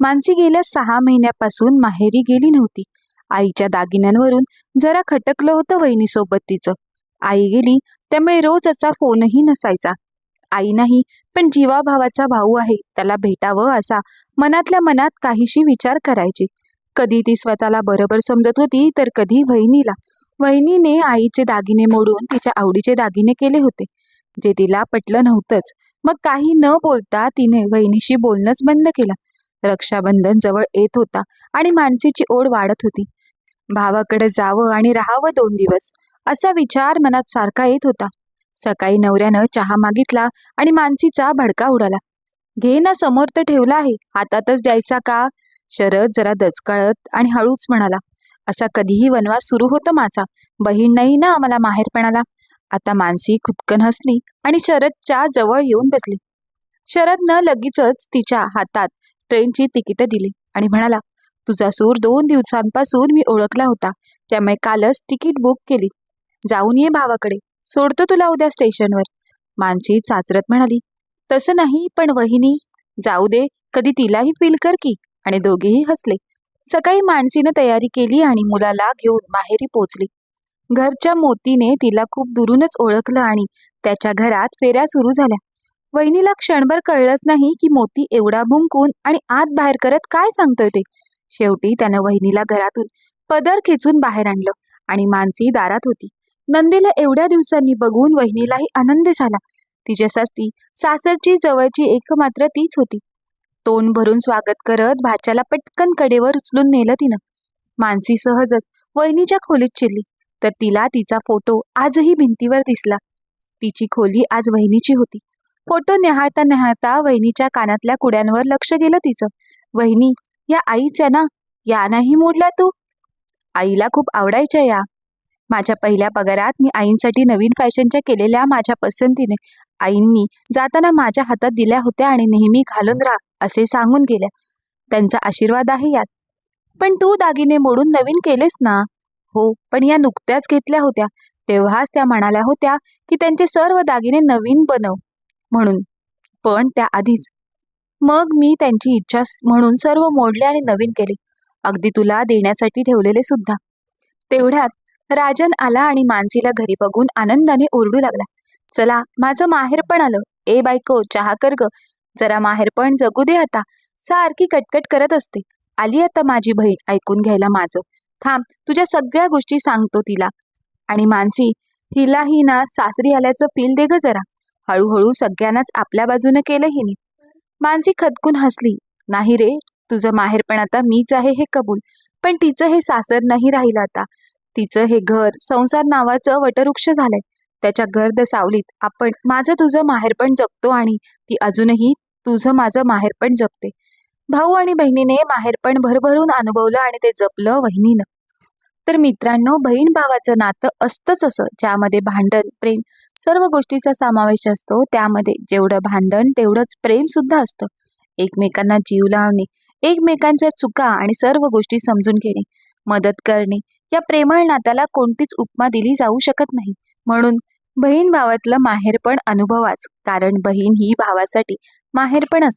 मानसी गेल्या सहा महिन्यापासून माहेरी गेली नव्हती. आईच्या दागिन्यांवरून जरा खटकलं होतं वहिनीसोबत तिचं. आई गेली त्यामुळे रोज असा फोनही नसायचा. आई नाही पण जीवाभावाचा भाऊ आहे त्याला भेटावं असा मनातल्या मनात काहीशी विचार करायची. कधी ती स्वतःला बरोबर समजत होती तर कधी वहिनीला. वहिनीने आईचे दागिने मोडून तिच्या आवडीचे दागिने केले होते जे तिला पटलं नव्हतंच. मग काही न बोलता तिने वहिनीशी बोलणंच बंद केलं. रक्षाबंधन जवळ येत होता आणि मानसीची ओढ वाढत होती. भावाकडे जावं आणि राहावं दोन दिवस असा विचार मनात सारखा येत होता. सकाळी नवऱ्यानं चहा मागितला आणि मानसीचा भडका उडाला. घे ना समोर तर ठेवला आहे हातातच द्यायचा का? शरद जरा दचकळत आणि हळूच म्हणाला. असा कधीही वनवास सुरू होतो माझा बहीण नाही ना मला माहेरपणाला. आता मानसी खुदकन हसली आणि शरदच्या जवळ येऊन बसली. शरदनं लगेचच तिच्या हातात ट्रेनची तिकीटं दिली आणि म्हणाला तुझा सूर दोन दिवसांपासून मी ओळखला होता त्यामुळे कालच तिकीट बुक केली. जाऊन ये भावाकडे सोडतो तुला उद्या स्टेशनवर. मानसी चाचरत म्हणाली तसं नाही पण वहिनी जाऊ दे कधी तिलाही फील कर की. आणि दोघेही हसले. सकाळी मानसीनं तयारी केली आणि मुलाला घेऊन माहेरी पोचली. घरच्या मोतीने तिला खूप दुरूनच ओळखलं आणि त्याच्या घरात फेऱ्या सुरू झाल्या. वहिनीला क्षणभर कळलंच नाही की मोती एवढा भुंकून आणि आत बाहेर करत काय सांगतोय ते. शेवटी त्यानं वहिनीला घरातून पदर खेचून बाहेर आणलं आणि मानसी दारात होती. नंदीला एवढ्या दिवसांनी बघून वहिनीलाही आनंद झाला. तिच्यासाठी सासरची जवळची एकमात्र तीच होती. तोंड भरून स्वागत करत भाच्याला पटकन कडेवर उचलून नेलं तिनं. मानसी सहजच वहिनीच्या खोलीत चिरली तर तिला तिचा फोटो आजही भिंतीवर दिसला. तिची खोली आज वहिनीची होती. फोटो निहाळता निहाळता वहिनीच्या कानातल्या कुड्यांवर लक्ष गेलं तिचं. वहिनी या आईच्या ना या नाही मोडल्या तू? आईला खूप आवडायच्या या. माझ्या पहिल्या पगारात मी आईंसाठी नवीन फॅशनच्या केलेल्या माझ्या पसंतीने आईंनी जाताना माझ्या हातात दिल्या होत्या आणि नेहमी घालून राहा असे सांगून गेल्या. त्यांचा आशीर्वाद आहे यात. पण तू दागिने मोडून नवीन केलेस ना? हो पण या नुकत्याच घेतल्या होत्या. तेव्हाच त्या म्हणाल्या होत्या की त्यांचे सर्व दागिने नवीन बनव. म्हणून. पण त्याआधीच. मग मी त्यांची इच्छा म्हणून सर्व मोडले आणि नवीन केले. अगदी तुला देण्यासाठी ठेवलेले सुद्धा. तेवढ्यात राजन आला आणि मानसीला घरी बघून आनंदाने ओरडू लागला. चला माझं माहेरपण आलं. ए बायको चहा कर ग. जरा माहेरपण जगू दे आता. सारखी कटकट करत असते. आली आता माझी बहीण ऐकून घ्यायला माझं. थांब तुझ्या सगळ्या गोष्टी सांगतो तिला. आणि मानसी हिलाही ना सासरी आल्याचं फील दे ग जरा. हळूहळू सगळ्यांनाच आपल्या बाजूने केलं हिने. मानसी खदकून हसली. नाही रे तुझं माहेरपण आता मीच आहे हे कबूल. पण तिचं हे सासर नाही राहिलं आता. तिचं हे घर संसार नावाचं वटवृक्ष झालंय. त्याच्या गर्द सावलीत आपण माझं तुझं माहेरपण जगतो आणि ती अजूनही तुझं माझं माहेरपण जपते भाऊ आणि बहिणीने माहेरपण भरभरून अनुभवलं आणि ते जपलं वहिनीनं. तर मित्रांनो बहीण भावाचं नातं असतंच असं. ज्यामध्ये भांडण प्रेम सर्व गोष्टीचा समावेश असतो. त्यामध्ये जेवढं भांडण तेवढंच प्रेम सुद्धा असतं. एकमेकांना जीव लावणे एकमेकांच्या चुका आणि सर्व गोष्टी समजून घेणे मदत करणे या प्रेमळ नात्याला कोणतीच उपमा दिली जाऊ शकत नाही. म्हणून बहीण भावातलं माहेरपण अनुभवाच. कारण बहीण ही भावासाठी माहेरपण असते.